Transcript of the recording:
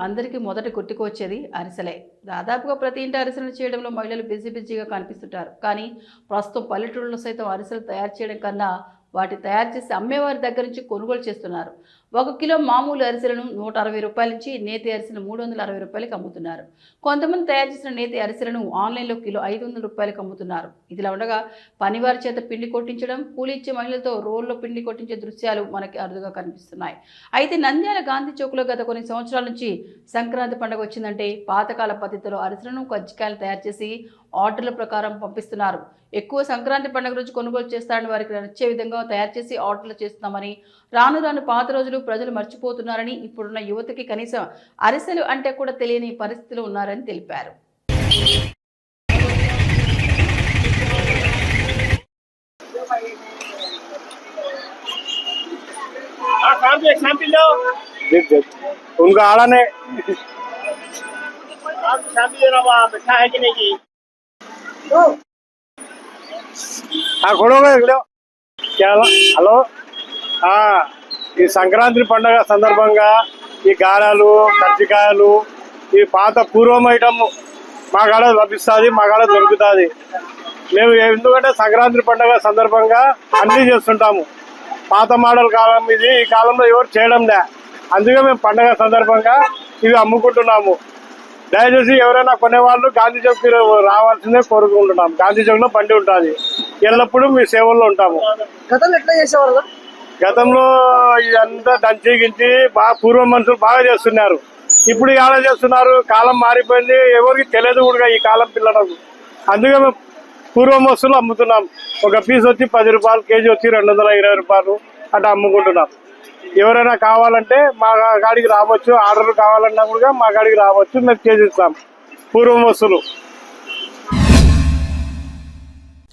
అందరికీ మొదట గుర్తుకొచ్చేది అరిసెలే. దాదాపుగా ప్రతి ఇంటి అరిసెలను చేయడంలో మహిళలు బిజీ బిజీగా కనిపిస్తుంటారు. కానీ ప్రస్తుతం పల్లెటూళ్ళలో సైతం అరిసెలు తయారు చేయడం కన్నా వాటి తయారు చేసి అమ్మేవారి దగ్గర నుంచి కొనుగోలు చేస్తున్నారు. ఒక కిలో మామూలు అరిసెలను నూట అరవై రూపాయల నుంచి నేతి అరిసెలు మూడు వందల అరవై రూపాయలకి అమ్ముతున్నారు. కొంతమంది తయారు చేసిన నేతి అరిసెలను ఆన్లైన్లో కిలో ఐదు వందల రూపాయలకు అమ్ముతున్నారు. ఇదిలా ఉండగా పనివారి చేత పిండి కొట్టించడం కూలి ఇచ్చే మహిళలతో రోడ్లో పిండి కొట్టించే దృశ్యాలు మనకి అరుదుగా కనిపిస్తున్నాయి. అయితే నంద్యాల గాంధీ చౌక్లో గత కొన్ని సంవత్సరాల నుంచి సంక్రాంతి పండుగ వచ్చిందంటే పాతకాల పద్ధతిలో అరిసెలను కజ్జికాయలు తయారు చేసి ఆర్డర్ల ప్రకారం పంపిస్తున్నారు. ఎక్కువ సంక్రాంతి పండుగ రోజు కొనుగోలు చేస్తారని వారికి నచ్చే విధంగా తయారు చేసి ఆర్డర్లు చేస్తున్నామని రాను రాను పాత రోజులు ప్రజలు మర్చిపోతున్నారని ఇప్పుడున్న యువతకి కనీసం అరిసెలు అంటే కూడా తెలియని పరిస్థితిలో ఉన్నారని తెలిపారు हाँ काम भी एग्जाम्पल लो देख देख उनका आड़ा ने आप एग्जाम्पल दे रहा हूँ बैठा है చాలా హలో? ఈ సంక్రాంతి పండుగ సందర్భంగా ఈ గారాలు కజ్జికాయలు ఈ పాత పూర్వం ఐటమ్ మా కాడ లభిస్తుంది మా కాడ దొరుకుతుంది. మేము ఎందుకంటే సంక్రాంతి పండుగ సందర్భంగా అన్ని చేస్తుంటాము. పాత మోడల్ కాలం ఇది ఈ కాలంలో ఎవరు చేయడం లే. అందుకే మేము పండుగ సందర్భంగా ఇవి అమ్ముకుంటున్నాము. దయచేసి ఎవరైనా కొనేవాళ్ళు గాంధీ చౌక్ రావాల్సిందే కోరుకుంటున్నాం. గాంధీ చౌక్లో బండి ఉంటుంది. ఎల్లప్పుడూ మీ సేవల్లో ఉంటాము. గతంలో ఎట్లా చేసేవారు గతంలో ఇదంతా దంచి గించి బాగా పూర్వ మనుషులు బాగా చేస్తున్నారు. ఇప్పుడు ఎలా చేస్తున్నారు కాలం మారిపోయింది ఎవరికి తెలియదు కూడా ఈ కాలం పిల్లలకు. అందుకే మేము పూర్వం వస్తువులు అమ్ముతున్నాం. ఒక పీస్ వచ్చి పది రూపాయలు కేజీ వచ్చి రెండు వందల ఇరవై రూపాయలు అట్లా అమ్ముకుంటున్నాం. ఎవరైనా కావాలంటే మా గాడికి రావచ్చు ఆర్డర్ కావాలన్నా కూడా మా గాడికి రావచ్చు మేము చేసిస్తాం. పూర్వం వస్తువులు